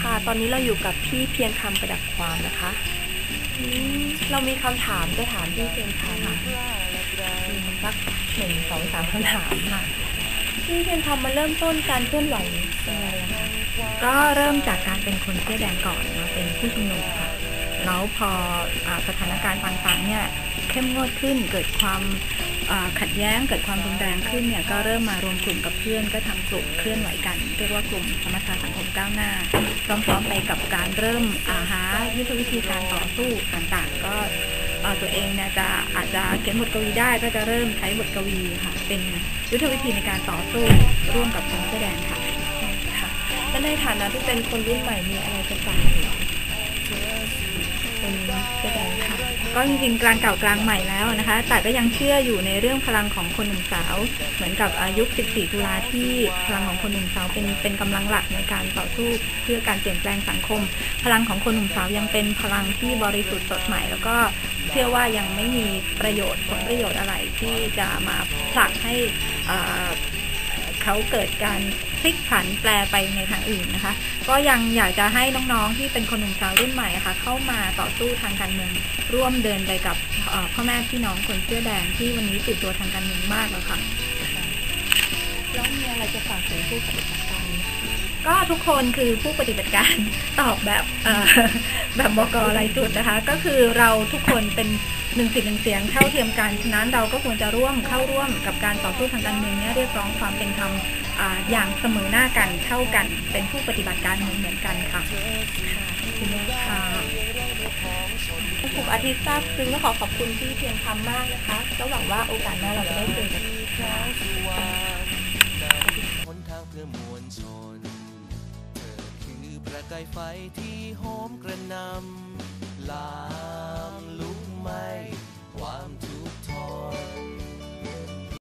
ค่ะ ตอนนี้เราอยู่กับพี่เพียงคำประดับความนะคะเรามีคำถามจะถามพี่เพียงคำค่ะสักหนึ่งสองสามคำถามค่ะพี่เพียงคำมาเริ่มต้นการเคลื่อนไหวก็เริ่มจากการเป็นคนเสื้อแดงก่อนมาเป็นผู้ชุมนุมค่ะ แล้วพออสถานการณ์ต่างๆเนี่ยเข้มงวดขึ้นเกิดความขัดแย้งเกิดความรุนแรงขึ้นเนี่ยก็เริ่มมารวมกลุ่มกับเพื่อนก็ทำกลุ่มเคลื่อนไหวกัน เรียกว่ากลุ่มสมชาสังคมก้าวหน้า พร้อมๆไปกับการเริ่มอาหายุทธวิธีการต่อสู้ต่างๆ ก็ตัวเองเนี่ยจะอาจจะเขียนบทกวีได้ก็จะเริ่มใช้บทกวีค่ะ เป็นยุทธวิธีในการต่อสู้ร่วมกับคนเสื้อแดงค่ะค่ะและในฐานะที่เป็นคนรุ่นใหม่มีอะไรจะฝากถึงคนแสดงค่ะ ก็จริงๆกลางเก่ากลางใหม่แล้วนะคะ แต่ก็ยังเชื่ออยู่ในเรื่องพลังของคนหนุ่มสาว เหมือนกับอายุ14 ตุลาที่พลังของคนหนุ่มสาวเป็นเป็นกำลังหลักในการต่อสู้เพื่อการเปลี่ยนแปลงสังคม พลังของคนหนุ่มสาวยังเป็นพลังที่บริสุทธิ์สดใหม่ แล้วก็เชื่อว่ายังไม่มีประโยชน์ผลประโยชน์อะไรที่จะมาผลักให้เขาเกิดการ ลิกผันแปลไปในทางอื่นนะคะ ก็ยังอยากจะให้น้องๆที่เป็นคนหนุ่มสาวรุ่นใหม่ะค่ะเข้ามาต่อสู้ทางการเมืองร่วมเดินไปกับพ่อแม่พี่น้องคนเสื้อแดงที่วันนี้ติดตัวทางการเมืองมากแล้วค่ะแล้วมีอะไรจะฝากถึงผู้ปฏิบัติการ ก็ทุกคนคือผู้ปฏิบัติการตอบแบบเอ่อแบบบกรายจุดนะคะ ก็คือเราทุกคนเป็นหนึ่งสิทธิ์หนึ่งเสียงเท่าเทียมกันฉะนั้นเราก็ควรจะร่วมเข้าร่วมกับการต่อสู้ทางการเมืองเนี้เรียกร้องความเป็นธรรมอ่าอย่างเสมอหน้ากันเท่ากัน เป็นผู้ปฏิบัติการเหมือนเหมือนกันค่ะค่ะขอบคุณมากค่ะค่ะผมอาทิตย์ทราบซึ้งและขอขอบคุณพี่เพียงคำมากนะคะก็หวังว่าโอกาสหน้าเราจะได้เจอกันอีกค่ะ ไฟที่โหมกระนำลามลุกไหม